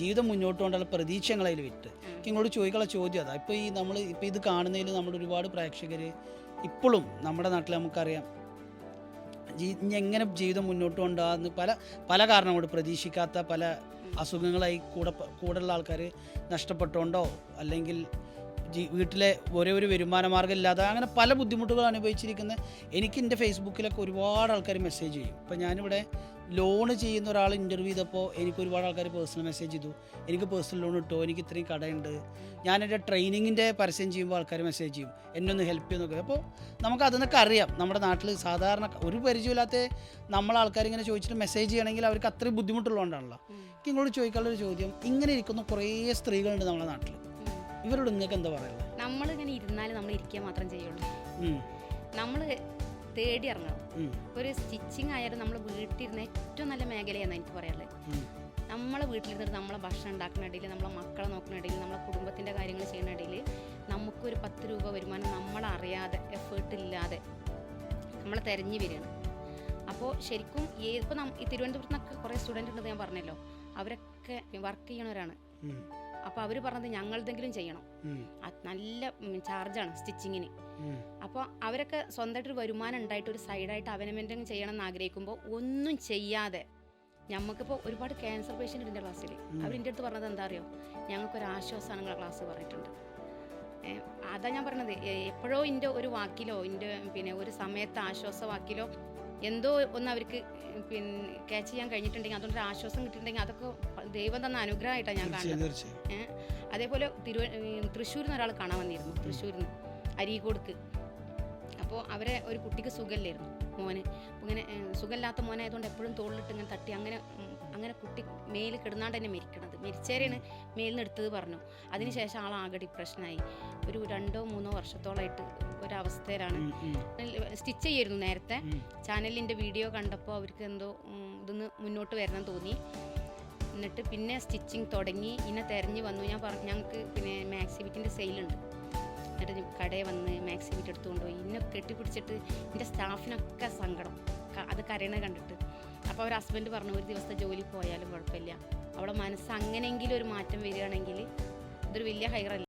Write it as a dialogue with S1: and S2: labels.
S1: ജീവിതം മുന്നോട്ട് കൊണ്ടുള്ള വിട്ട്. എനിക്ക് ഇങ്ങോട്ട് ചോദിക്കാനുള്ള ചോദ്യം അതാ. ഇപ്പോൾ ഈ നമ്മൾ ഇപ്പോൾ ഇത് കാണുന്നതിൽ നമ്മുടെ ഒരുപാട് പ്രേക്ഷകർ ഇപ്പോഴും നമ്മുടെ നാട്ടിൽ നമുക്കറിയാം ജീ എങ്ങനെ ജീവിതം മുന്നോട്ട് കൊണ്ടുപോകാമെന്ന് പല പല കാരണം കൊണ്ട് പ്രതീക്ഷിക്കാത്ത പല അസുഖങ്ങളായി കൂടെ കൂടെയുള്ള ആൾക്കാർ നഷ്ടപ്പെട്ടുകൊണ്ടോ അല്ലെങ്കിൽ വീട്ടിലെ ഒരേ ഒരു വരുമാന മാർഗം ഇല്ലാതെ അങ്ങനെ പല ബുദ്ധിമുട്ടുകൾ അനുഭവിച്ചിരിക്കുന്ന എനിക്ക് എന്റെ ഫേസ്ബുക്കിലൊക്കെ ഒരുപാട് ആൾക്കാർ മെസ്സേജ് ചെയ്യും. ഇപ്പം ഞാനിവിടെ ലോൺ ചെയ്യുന്ന ഒരാൾ ഇന്റർവ്യൂ ചെയ്തപ്പോൾ എനിക്ക് ഒരുപാട് ആൾക്കാർ പേഴ്സണൽ മെസ്സേജ് ചെയ്തു. എനിക്ക് പേഴ്സണൽ ലോൺ കിട്ടുമോ എനിക്ക് ഇത്രയും കടയുണ്ട്. ഞാൻ എന്റെ ട്രെയിനിങ്ങിന്റെ പരസ്യം ചെയ്യുമ്പോൾ ആൾക്കാർ മെസ്സേജ് ചെയ്യും. എന്നെ ഒന്ന് ഹെൽപ്പ് ചെയ്യുന്നൊക്കെ അപ്പോൾ നമുക്ക് അതിനൊക്കെ അറിയാം. നമ്മുടെ നാട്ടിൽ സാധാരണ ഒരു പരിചയമില്ലാത്ത നമ്മൾ ആൾക്കാരിങ്ങനെ ചോദിച്ചിട്ട് മെസ്സേജ് ചെയ്യണമെങ്കിൽ അവർക്ക് അത്രയും ബുദ്ധിമുട്ടുള്ളതുകൊണ്ടാണല്ലോ. എനിക്ക് ഇങ്ങോട്ട് ചോദിക്കാനുള്ളൊരു ചോദ്യം. ഇങ്ങനെ ഇരിക്കുന്ന കുറേ സ്ത്രീകളുണ്ട് നമ്മുടെ നാട്ടിൽ ഇവരോട് നിങ്ങൾക്ക് എന്താ പറയുക
S2: നമ്മളിങ്ങനെ ഇരുന്നാൽ നമ്മൾ ഇരിക്കുക മാത്രം ചെയ്യുള്ളൂ. നമ്മൾ തേടി ഇറങ്ങണം. ഒരു സ്റ്റിച്ചിങ് ആയാലും നമ്മൾ വീട്ടിലിരുന്ന ഏറ്റവും നല്ല മേഖലയാണ് എനിക്ക് പറയാനുള്ളത്. നമ്മളെ വീട്ടിലിരുന്നിട്ട് നമ്മളെ ഭക്ഷണം ഉണ്ടാക്കുന്ന ഇടയിൽ നമ്മളെ മക്കളെ നോക്കുന്ന ഇടയിൽ നമ്മളെ കുടുംബത്തിന്റെ കാര്യങ്ങൾ ചെയ്യുന്ന ഇടയിൽ നമുക്കൊരു പത്ത് രൂപ വരുമാനം നമ്മളറിയാതെ എഫേർട്ട് ഇല്ലാതെ നമ്മളെ തിരഞ്ഞു വരികയാണ്. അപ്പോൾ ശരിക്കും ഇപ്പോൾ ഈ തിരുവനന്തപുരത്ത് നിന്നൊക്കെ കുറേ സ്റ്റുഡന്റ് ഉണ്ടെന്ന് ഞാൻ പറഞ്ഞല്ലോ. അവരൊക്കെ വർക്ക് ചെയ്യണവരാണ്. അപ്പോൾ അവർ പറഞ്ഞത് ഞങ്ങളെന്തെങ്കിലും ചെയ്യണം. നല്ല ചാർജാണ് സ്റ്റിച്ചിങ്ങിന്
S1: അപ്പൊ
S2: അപ്പോൾ അവരൊക്കെ സ്വന്തമായിട്ടൊരു വരുമാനം ഉണ്ടായിട്ട് ഒരു സൈഡായിട്ട് അവനവന്റെ ചെയ്യണം എന്ന് ആഗ്രഹിക്കുമ്പോൾ ഒന്നും ചെയ്യാതെ ഞമ്മക്കിപ്പോൾ ഒരുപാട് ക്യാൻസർ പേഷ്യന്റ് ഉണ്ട് ക്ലാസ്സിൽ അവർ എന്റെ അടുത്ത് പറഞ്ഞത് എന്താ അറിയോ? ഞങ്ങൾക്കൊരു ആശ്വാസമാണ് നിങ്ങളെ ക്ലാസ് പറഞ്ഞിട്ടുണ്ട്. അതാ ഞാൻ പറഞ്ഞത്. എപ്പോഴോ എന്റെ ഒരു വാക്കിലോ എന്റെ പിന്നെ ഒരു സമയത്ത് ആശ്വാസ വാക്കിലോ എന്തോ ഒന്ന് അവർക്ക് പിന്നെ ക്യാച്ച് ചെയ്യാൻ കഴിഞ്ഞിട്ടുണ്ടെങ്കിൽ അതുകൊണ്ട് ആശ്വാസം കിട്ടിയിട്ടുണ്ടെങ്കിൽ അതൊക്കെ ദൈവം തന്ന അനുഗ്രഹമായിട്ടാണ് ഞാൻ കാണുന്നത്. അതേപോലെ തിരുവ തൃശ്ശൂരിൽ നിന്ന് ഒരാൾ കാണാൻ വന്നിരുന്നു തൃശ്ശൂരിൽ നിന്ന് അരീക്കോടുക്ക്. അപ്പോൾ അവരെ ഒരു കുട്ടിക്ക് സുഖമില്ലായിരുന്നു. മോന്. ഇങ്ങനെ സുഖമില്ലാത്ത മോനായതുകൊണ്ട് എപ്പോഴും തോളിലിട്ട് ഇങ്ങനെ തട്ടി അങ്ങനെ അങ്ങനെ കുട്ടി മേലിൽ കിടന്നാണ്ട് തന്നെ മരിക്കണത്. മരിച്ചേരെയാണ് മേലിൽ എടുത്തത് പറഞ്ഞു. അതിനുശേഷം ആൾ ആകെ ഡിപ്രഷനായി. ഒരു രണ്ടോ മൂന്നോ വർഷത്തോളമായിട്ട് ഒരവസ്ഥയിലാണ്. സ്റ്റിച്ച് ചെയ്യായിരുന്നു നേരത്തെ. ചാനലിന്റെ വീഡിയോ കണ്ടപ്പോൾ അവർക്ക് എന്തോ ഇതൊന്ന് മുന്നോട്ട് വരണം തോന്നി. എന്നിട്ട് പിന്നെ സ്റ്റിച്ചിങ് തുടങ്ങി. ഇന്നെ തിരഞ്ഞു വന്നു. ഞാൻ പറഞ്ഞു ഞങ്ങൾക്ക് പിന്നെ മാക്സിബിറ്റിന്റെ സെയിലുണ്ട്. എന്നിട്ട് കടയിൽ വന്ന് മാക്സിബിറ്റ് എടുത്തുകൊണ്ട് പോയി. ഇന്നെ കെട്ടിപ്പിടിച്ചിട്ട് എന്റെ സ്റ്റാഫിനൊക്കെ സങ്കടം. അത് കരയണ കണ്ടിട്ട്. അപ്പോൾ അവർ ഹസ്ബൻഡ് പറഞ്ഞു ഒരു ദിവസത്തെ ജോലി പോയാലും കുഴപ്പമില്ല. അവളെ മനസ്സ് അങ്ങനെയെങ്കിലും ഒരു മാറ്റം വരികയാണെങ്കിൽ ഇതൊരു വലിയ ഹൈറല്ല